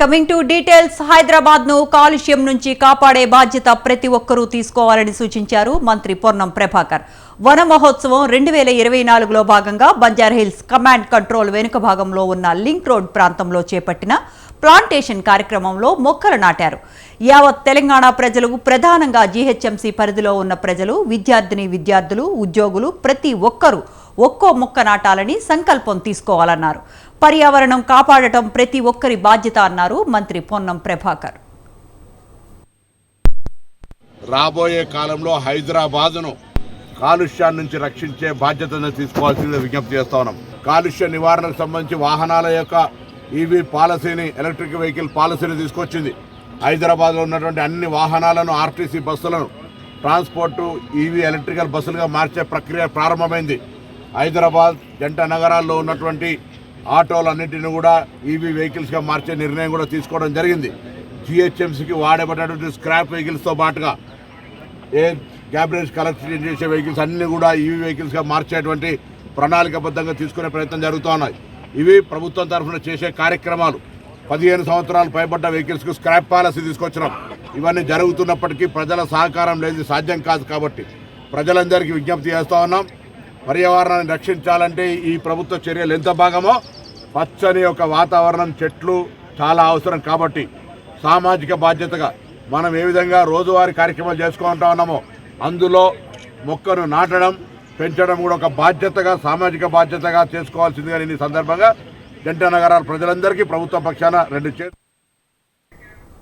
Coming to details హైదరాబాద్ను కాలుష్యం నుంచి కాపాడే బాధ్యత ప్రతి ఒక్కరూ తీసుకోవాలని సూచించారు మంత్రి పొన్నం ప్రభాకర్. వన మహోత్సవం రెండు వేల ఇరవై నాలుగులో భాగంగా బంజారాహిల్స్ కమాండ్ కంట్రోల్ వెనుక భాగంలో ఉన్న లింక్ రోడ్ ప్రాంతంలో చేపట్టిన ప్లాంటేషన్ కార్యక్రమంలో మొక్కలు నాటారు. యావత్ తెలంగాణ ప్రజలు ప్రధానంగా జీహెచ్ఎంసీ పరిధిలో ఉన్న ప్రజలు విద్యార్థిని విద్యార్థులు ఉద్యోగులు ప్రతి ఒక్కరూ ఒక్కో మొక్క నాటాలని సంకల్పం తీసుకోవాలన్నారు. పర్యావరణం కాపాడటం ప్రతి ఒక్కరి బాధ్యత అన్నారు మంత్రి పొన్నం ప్రభాకర్. రాబోయే కాలంలో హైదరాబాదును కాలుష్యాన్ని నుంచి రక్షించే బాధ్యతను తీసుకోవాల్సిందిగా విజ్ఞప్తి చేస్తా ఉన్నాం. కాలుష్య నివారణకు సంబంధించి వాహనాల యొక్క ఈవీ పాలసీని ఎలక్ట్రిక్ వెహికల్ పాలసీని తీసుకొచ్చింది. హైదరాబాద్లో ఉన్నటువంటి అన్ని వాహనాలను ఆర్టీసీ బస్సులను ట్రాన్స్పోర్టు ఈవీ ఎలక్ట్రికల్ బస్సులుగా మార్చే ప్రక్రియ ప్రారంభమైంది. హైదరాబాద్ జంట నగరాల్లో ఉన్నటువంటి ఆటోలన్నింటినీ కూడా ఈవీ వెహికల్స్గా మార్చే నిర్ణయం కూడా తీసుకోవడం జరిగింది. జిహెచ్ఎంసీకి వాడబడినటువంటి స్క్రాప్ వెహికల్స్తో పాటుగా ఏ గ్యాబరేజ్ కలెక్షన్ చేసే వెహికల్స్ అన్నీ కూడా ఈవీ వెహికల్స్గా మార్చేటువంటి ప్రణాళికబద్ధంగా తీసుకునే ప్రయత్నం జరుగుతూ ఉన్నాయి. ఇవి ప్రభుత్వం తరఫున చేసే కార్యక్రమాలు. పదిహేను సంవత్సరాలు పైబడ్డ వెహికల్స్కు స్క్రాప్ పాలసీ తీసుకొచ్చినాం. ఇవన్నీ జరుగుతున్నప్పటికీ ప్రజల సహకారం లేదు సాధ్యం కాదు కాబట్టి ప్రజలందరికీ విజ్ఞప్తి చేస్తూ ఉన్నాం. పర్యావరణాన్ని రక్షించాలంటే ఈ ప్రభుత్వ చర్యలు ఎంత భాగమో పచ్చని ఒక వాతావరణం చెట్లు చాలా అవసరం కాబట్టి సామాజిక బాధ్యతగా మనం ఏ విధంగా రోజువారీ కార్యక్రమాలు చేసుకుంటా ఉన్నామో అందులో మొక్కను నాటడం పెంచడం కూడా ఒక బాధ్యతగా సామాజిక బాధ్యతగా చేసుకోవాల్సిందిగా నేను ఈ సందర్భంగా జంట నగరాల ప్రజలందరికీ ప్రభుత్వ పక్షాన రెండు చేతులు